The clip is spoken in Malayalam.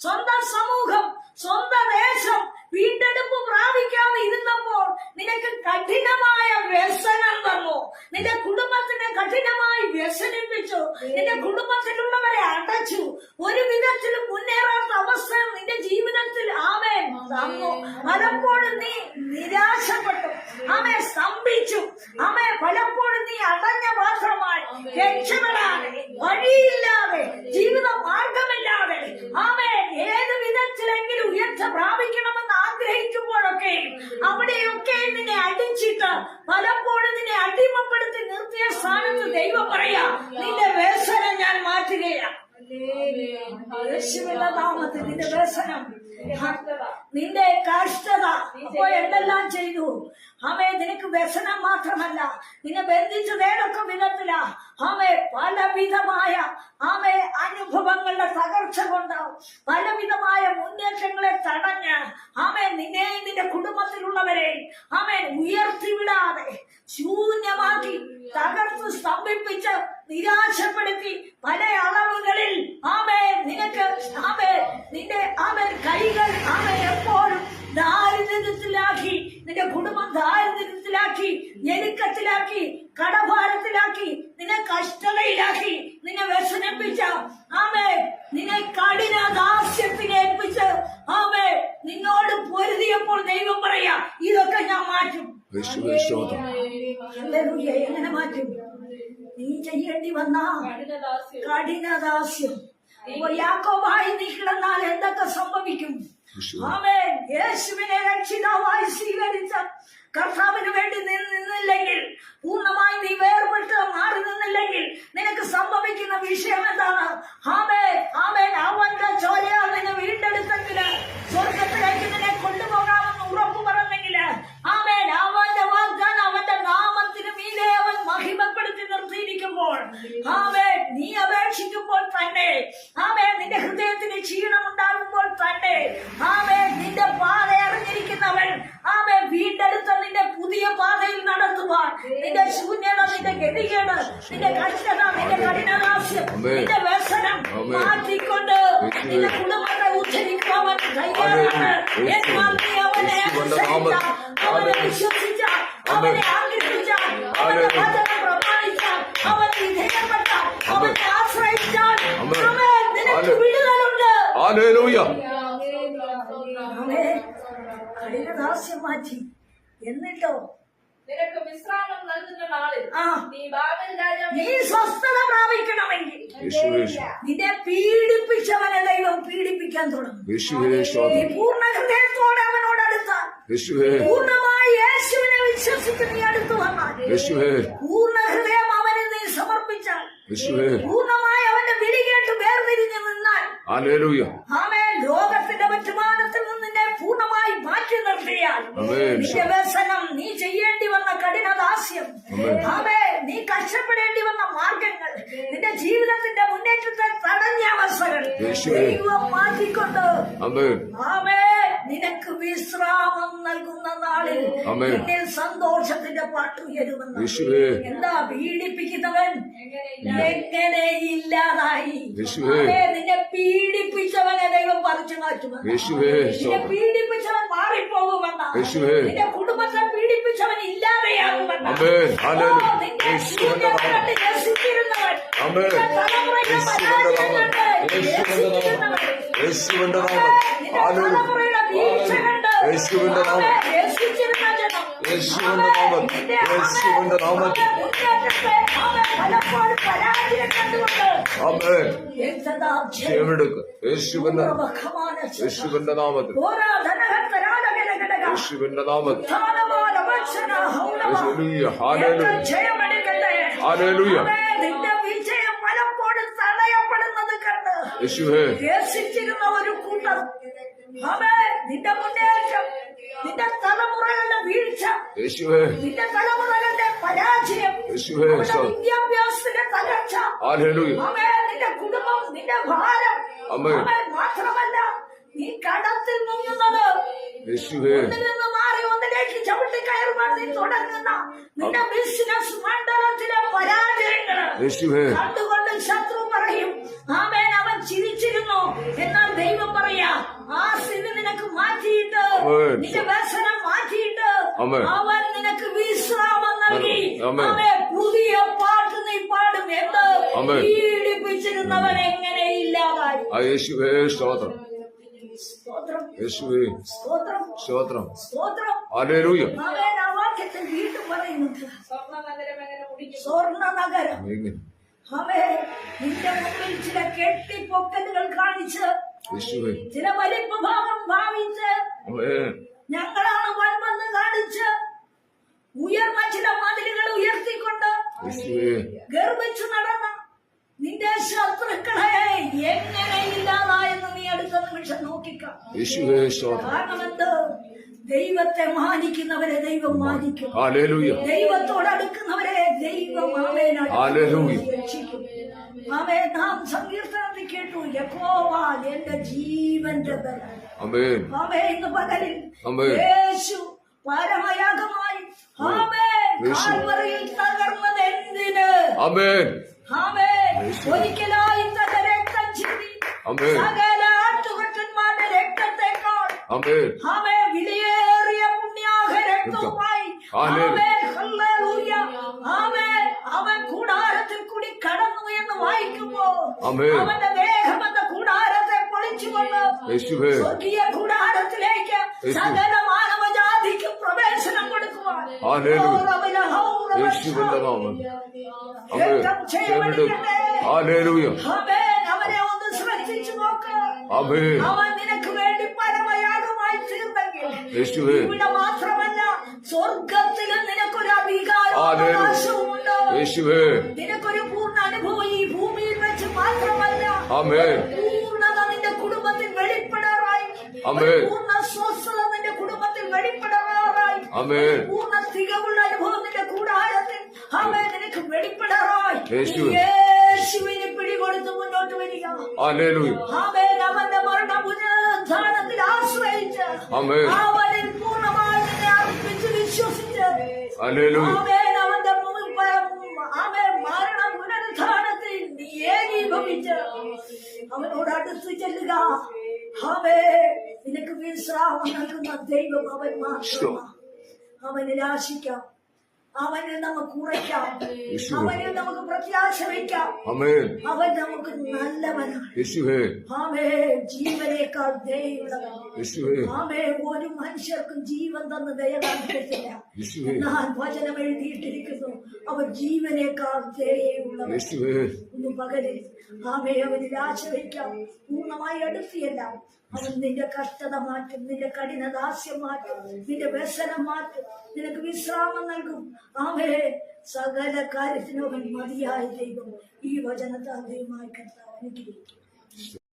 സ്വന്തം സമൂഹം സ്വന്തം ദേശം വീണ്ടെടുപ്പ് പ്രാപിക്കാതെ ഇരുന്നപ്പോൾ നിനക്ക് കഠിനമായ വ്യസനം തന്നു നിന്റെ കുടുംബത്തിനെ കഠിനമായി വ്യസനിപ്പിച്ചു. നിന്റെ കുടുംബത്തിലുള്ളവരെ അടച്ചു. ഒരു വിധത്തിലും മുന്നേറാത്ത അവസ്ഥ നിന്റെ ജീവിതത്തിൽ ആമേ തന്നു പലപ്പോഴും നീ നിരാശപ്പെട്ടു. ആമേ സ്തംഭിച്ചു. ആമേ പലപ്പോഴും നീ അടഞ്ഞ പാത്രമായി രക്ഷപ്പെടാതെ വഴിയില്ലാതെ ജീവിത മാർഗമില്ലാതെ ആമേ ഏത് വിധത്തിലെങ്കിലും ഉയർച്ച പ്രാപിക്കണമെന്ന് ആഗ്രഹിക്കുമ്പോഴൊക്കെ അവിടെയൊക്കെ നിന്നെ അടിച്ചിട്ട് പലപ്പോഴും നിന്നെ അടിമപ്പെടുത്തി നിർത്തിയ സ്ഥാനത്ത് ദൈവം പറയാ നിന്റെ വേസനം ഞാൻ മാറ്റുകയാണ് നാമത്തിൽ നിന്റെ വ്യസനം നിന്റെ കഷ്ടത അപ്പോ എന്തെല്ലാം ചെയ്തു? ആമേ നിനക്ക് വ്യസനം മാത്രമല്ല. നിന്നെ ബന്ധിച്ചു ഏതൊക്കെ വിധത്തില. ആമേ പലവിധമായ ആമേ അനുഭവങ്ങളുടെ തകർച്ച കൊണ്ട് പലവിധമായ മുന്നേറ്റങ്ങളെ തടഞ്ഞ് ആമേ നിന്നെ നിന്റെ കുടുംബത്തിലുള്ളവരെ ആമേ ഉയർത്തിവിടാതെ ശൂന്യമാക്കി തകർത്ത് സ്തംഭിപ്പിച്ച് നിരാശപ്പെടുത്തി പല അളവുകളിൽ ആമേ നിനക്ക് ആമേ നിന്റെ ആമേ കൈകൾ ആമേ ഞെരുക്കത്തിലാക്കി കടഭാരത്തിലാക്കി നിന്നെ കഷ്ടതയിലാക്കി നിന്നെ വ്യസനിപ്പിച്ച ആമേ നിന്നെ കഠിന ദാസ്യത്തിന് ഏൽപ്പിച്ച് ആമേ നിന്നോട് പൊരുതിയപ്പോൾ ദൈവം പറയാ ഇതൊക്കെ ഞാൻ മാറ്റും. എങ്ങനെ മാറ്റും? നീ ചെയ്യേണ്ടി വന്ന കഠിനദാസ്യം. ദാസ്യം യാക്കോബായി നീ കിടന്നാൽ എന്തൊക്കെ സംഭവിക്കും? ആമേ ആമേൻ. യേശുവിനെ രക്ഷിതാവായി സ്വീകരിച്ച കർത്താവിന് വേണ്ടി നിന്നില്ലെങ്കിൽ പൂർണമായി നീ വേർപെട്ട് മാറി നിന്നില്ലെങ്കിൽ നിനക്ക് സംഭവിക്കുന്ന വിഷയം എന്താണ്? ആമേ ആമേ അവന്റെ ചോരയാൽ നിന്നെ വീണ്ടെടുത്തെങ്കിൽ സ്വർഗത്തിലേക്ക് നിന്നെ കൊണ്ടുപോകാമെന്ന് ഉറപ്പു പറഞ്ഞെങ്കിൽ ആമേൻ അവന്റെ വാഗ്ദാനം അവന്റെ നാമത്തിന് മീതെ അവൻ മഹിമപ്പെടുത്തി നിർത്തിയിരിക്കുമ്പോൾ ആമേൻ നീ അപേക്ഷിക്കുമ്പോൾ തന്നെ ആമേൻ നിന്റെ ഹൃദയത്തിന് ക്ഷീണം ഉണ്ടാകുമ്പോൾ തന്നെ ആമേൻ നിന്റെ പാത അറിഞ്ഞിരിക്കുന്നവൻ ആമേൻ വീണ്ടെടുത്ത നിന്റെ പുതിയ പാതയിൽ നടത്തുവാൻ നിന്റെ ശൂന്യത നിന്റെ ഗതികേട് നിന്റെ കഷ്ടത നിന്റെ കഠിനദാസ്യം ആമേൻ. നിന്റെ വ്യസനം ആമേൻ. മാറ്റിക്കൊണ്ട് നിന്റെ കുടുംബത്തെ ഉദ്ധരിക്കുവാൻ തയ്യാറാണ് ആമേൻ. എന്നാൽ നീ അവനെ യേശുവിന്റെ അനുസരിച്ച നാമത്തിൽ. അവനെ വിശ്വസിച്ചാൽ. അവനെ ആഗ്രഹിച്ചാൽ അവന്റെ. വചനം പ്രമാണിച്ചാൽ അവനെ വിധേയപ്പെട്ടാൽ അവനെ ആശ്രയിച്ചാൽ. നിനക്ക്. വിടുതലുണ്ട്. മാറ്റി എന്നിട്ടോ? നിനക്ക് വിശ്രാമം നൽകുന്ന നാളിൽ നീ ബാബൽ രാജാവ് നീ സ്വസ്ഥത പ്രാപിക്കണമെങ്കിൽ. നിന്നെ പീഡിപ്പിച്ചവനെ ദൈവം പീഡിപ്പിക്കാൻ തുടങ്ങും. പൂർണ ഹൃദയത്തോടെ അവനോട് അടുത്താൽ യേശുവേ. പൂർണമായി യേശുവിനെ വിശ്വസിച്ച് നീ അടുത്തു വന്നാൽ യേശുവേ. പൂർണ ഹൃദയം അവന് നീ സമർപ്പിച്ചാൽ. യേശുവേ. പൂർണമായി അവന്റെ വിളി കേട്ട് നിന്നാൽ. ആമേ ലോകത്തിന്റെ വരുമാനത്തിൽ നിന്ന് നിന്നെ പൂർണമായി മാറ്റി നിർത്തിയാൽ. ആമേൻ. നിന്റെ വ്യസനം നീ ചെയ്യേണ്ടി വന്ന കഠിനദാസ്യം. ആമേ നീ കഷ്ടപ്പെടേണ്ടി വന്ന മാർഗങ്ങൾ. നിന്റെ ജീവിതത്തിന്റെ മുന്നേറ്റത്തെ തടഞ്ഞ അവസ്ഥകൾ. ദൈവം മാറ്റിക്കൊണ്ട്. ആമേ വിശ്രാമം നൽകുന്ന നാളിൽ എന്നിൽ സന്തോഷത്തിന്റെ പാട്ട് ഉയരുമെന്ന്. എന്താ പീഡിപ്പിക്കുന്നവൻ? എങ്ങനെ ഇല്ലാതായി. നിന്നെ പീഡിപ്പിച്ചവനെ ദൈവം പറിച്ചു മാറ്റുമെന്ന്. നിന്നെ പീഡിപ്പിച്ചവൻ മാറിപ്പോകുമെന്ന്. നിന്റെ കുടുംബത്തെ പീഡിപ്പിച്ചവൻ ഇല്ലാതെയാകുമെന്ന്. യേശുവിന്റെ നാമം. യേശുവിന്റെ നാമം. യേശുവിന്റെ നാമം. യേശുവിന്റെ നാമം. കണ്ട് യേശുവിന്റെ. യേശുവിന്റെ നാമത്തിൽ. യേശുവിന്റെ നാമത്തിൽ. നിന്റെ വിജയം പലപ്പോഴും തടയപ്പെടുന്നത് കണ്ട് യേശുവേ ഒരു കൂട്ടം അവേ നിന്റെ മുന്നേറ്റം നിന്റെ തലമുറകളുടെ വീഴ്ച നിന്റെ തലമുറകളുടെ പരാജയം. വിദ്യാഭ്യാസത്തിന്റെ തകർച്ച. നിന്റെ കുടുംബം നിന്റെ ഭാരം. മാത്രമല്ല നീ കടത്തിൽ മുങ്ങുന്നത്. മാറി ഒന്നിലേക്ക് ചവിട്ടി കയറുമ്പോൾ നീ തുടങ്ങുന്ന നിന്റെ ബിസിനസ് മണ്ഡലത്തിലെ പരാജയങ്ങൾ യേശുവേ. നിന്റെ വ്യസനം മാറ്റിയിട്ട്. അവൻ നിനക്ക് വിശ്രാമം നൽകി. പുതിയ പാട്ട് നീ പാടും ആമേൻ. പീഡിപ്പിച്ചിരുന്നവൻ എങ്ങനെ ഇല്ലാതായി? യേശുവേ സ്തോത്രം. യേശുവേ സ്തോത്രം. സ്തോത്രം. ആ വാക്യത്തിൽ വീണ്ടും പറയുന്നുണ്ട്. സ്വർണ നഗരം. അവേ നിന്റെ മുമ്പിൽ ചില കെട്ടിപ്പൊക്കലുകൾ കാണിച്ച് ചില വലിപ്പ ഭാവം ഭാവിച്ച് ഞങ്ങളാണ് വൻമെന്ന് കാണിച്ച് ഉയർന്ന ചില മതിലുകൾ ഉയർത്തിക്കൊണ്ട് ഗർഭിച്ചു നടന്ന നിന്റെ ശത്രുക്കളെ എങ്ങനെ ഇല്ലാതായെന്ന് നീ അടുത്ത നിമിഷം നോക്കിക്കാം കാരണം എന്ത്? ദൈവത്തെ മാനിക്കുന്നവരെ ദൈവം മാനിക്കും. ദൈവത്തോട് അടുക്കുന്നവരെ ദൈവം രക്ഷിക്കും. ആമേ നാം സങ്കീർത്തനത്തിൽ കേട്ടു യഹോവ എന്റെ ജീവന്റെ ബലം. ആമേ ഇന്ന് പകലിൽ. യേശു പരമയാഗമായി. ആമേ. കാൽവറിയിൽ തകർന്നത് എന്തിന്? ആമേ യേശു. ഒരിക്കലായി തന്റെ രക്തം ആമേൻ. സകല ആട്ടുകൊറ്റന്മാരുടെ രക്തത്തെക്കാൾ. ആമേ വിലയേറിയ പുണ്യാഹ രക്തവുമായി. ആമേ എന്ന് വായിക്കുമ്പോ. അവന്റെ ദേഹം എന്ന കൂടാരത്തെ പൊളിച്ചുകൊണ്ട് സ്വർഗീയ കൂടാരത്തിലേക്ക്. സകല മാനവജാതിക്ക് പ്രവേശനം കൊടുക്കുവാൻ. അവനെ ഒന്ന് ശ്രദ്ധിച്ചു നോക്ക്. അവൻ നിനക്ക് വേണ്ടി പരമയാഗമായി തീർന്നെങ്കിൽ ഇവിടെ മാത്രമല്ല സ്വർഗത്തിലും നിനക്കൊരു അധികാരവും ഹല്ലേലൂയ. അവകാശവുമുണ്ട്. യേശുവേ. നിനക്കൊരു പൂർണ അനുഭവം ഈ ഭൂമിയിൽ വെച്ച് മാത്രമല്ല. ആമേൻ. പൂർണത നിന്റെ കുടുംബത്തിൽ വെളിപ്പെടാറായി. ആമേൻ. ഒരു പൂർണ സ്വസ്ഥത നിന്റെ കുടുംബത്തിൽ വെളിപ്പെടാറായി. ആമേൻ. ഒരു പൂർണ തികവുള്ള അനുഭവം നിന്റെ കൂടാരത്തിൽ. ആമേ നിനക്ക് വെളിപ്പെടാറായി. യേശു. നീ യേശുവിനെ പിടികൊടുത്ത് മുന്നോട്ട് വരിക. ഹല്ലേലൂയ. ആമേൻ. അവന്റെ മരണ പുനരുദ്ധാനത്തിൽ ആശ്രയിച്ച് ആമേൻ. അവനിൽ പൂർണമായി നിന്നെ അർപ്പിച്ച് വിശ്വസിച്ച്. ഹല്ലേലൂയ. ഏകീഭവിച്ച് അവനോട് അടുത്ത് ചെല്ലുക. ആമേ നിനക്ക് വിശ്രാമം നൽകുന്ന ദൈവം അവൻ മാത്രമാണ് അവനിൽ ആശിക്കാം. അവനിൽ നമുക്ക് ഉറയ്ക്കാം. അവനെ നമുക്ക് പ്രത്യാശ വയ്ക്കാം അവൻ നമുക്ക് നല്ലവനാണ്. ജീവനേക്കാൾ ദയുള്ളവൻ ഒരു മനുഷ്യർക്കും ജീവൻ തന്ന ദയ എന്നാൽ വചനം എഴുതിയിട്ടിരിക്കുന്നു. അവൻ ജീവനേക്കാൾ ദയുള്ളവൻ ഇന്ന് പകലിൽ ആമേ അവനിൽ വയ്ക്കാം പൂർണമായി അടുത്തിയല്ല. അവൻ നിന്റെ കഷ്ടത മാറ്റും. നിന്റെ കഠിന ദാസ്യം മാറ്റും. നിന്റെ വ്യസനം മാറ്റും. നിനക്ക് വിശ്രാമം നൽകും. ആമേ സകല കാര്യത്തിനും മതിയായ ദൈവം. ഈ വചനത്താൽ ദൈവമായി കർത്താവ് അനുഗ്രഹിക്കും